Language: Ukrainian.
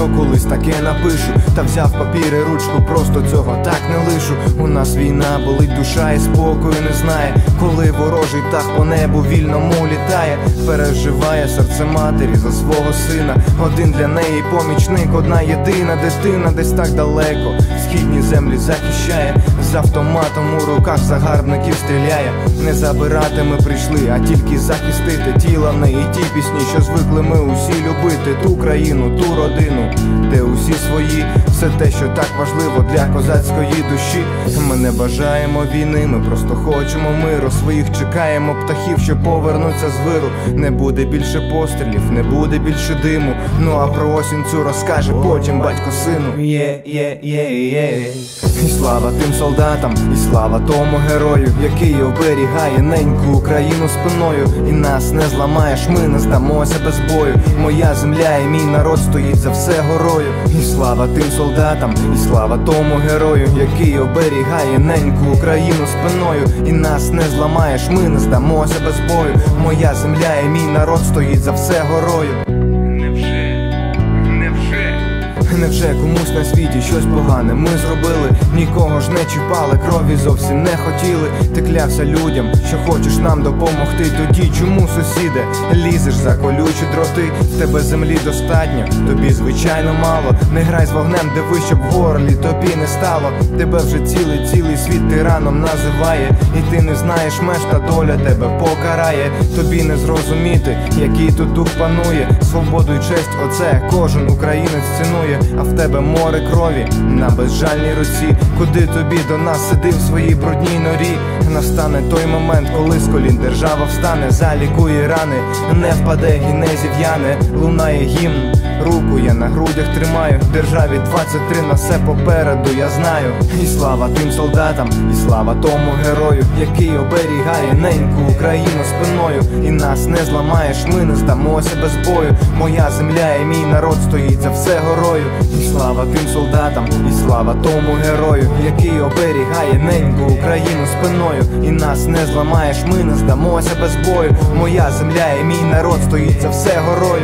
колись таке напишу. Та взяв папір і ручку, просто цього так не лишу. У нас війна болить душа і спокою не знає. Коли ворожий так по небу вільному літає, переживає серце матері за свого сина. Один для неї помічник, одна єдина дитина, десь так далеко. Східні землі захищає, з автоматом у руках загарбників стріляє. Не забирати ми прийшли, а тільки захистити тіла в неї ті пісні, що звикли ми усі любити ту країну, ту родину, де усі свої, все те, що так важливо для козацької душі. Ми не бажаємо війни, ми просто хочемо миру. Своїх чекаємо птахів, що повернуться з виру. Не буде більше пострілів, не буде більше диму. Ну а про осінь цю розкаже потім батько сину. Є, є, є, є. І слава тим солдатам, і слава тому герою, який оберігає неньку Україну спиною. І нас не зламаєш, ми не здамося без бою. Моя земля і мій народ стоїть за все горою. І слава тим солдатам, і слава тому герою, який оберігає неньку Україну спиною. І нас не зламаєш, ми не здамося без бою. Моя земля і мій народ стоїть за все горою. Невже комусь на світі щось погане ми зробили? Нікого ж не чіпали, крові зовсім не хотіли. Ти клявся людям, що хочеш нам допомогти. Тоді чому, сусіде, лізеш за колючі дроти? Тебе землі достатньо, тобі звичайно мало. Не грай з вогнем, диви, щоб в горлі тобі не стало. Тебе вже цілий цілий світ тираном називає. І ти не знаєш меж та доля тебе покарає. Тобі не зрозуміти, який тут дух панує. Свободу й честь, оце кожен українець цінує. А в тебе море крові на безжальній руці. Куди тобі до нас сиди в своїй брудній норі? Настане той момент, коли з колін держава встане, залікує рани, не впаде і не зів'яне, лунає гімн. Руку я на грудях тримаю, державі 23 на все попереду, я знаю. І слава тим солдатам, і слава тому герою, який оберігає неньку Україну спиною. І нас не зламаєш, ми не здамося без бою. Моя земля і мій народ стоїть за все горою. І слава тим солдатам, і слава тому герою, який оберігає неньку Україну спиною. І нас не зламаєш, ми не здамося без бою. Моя земля і мій народ стоїть за все горою.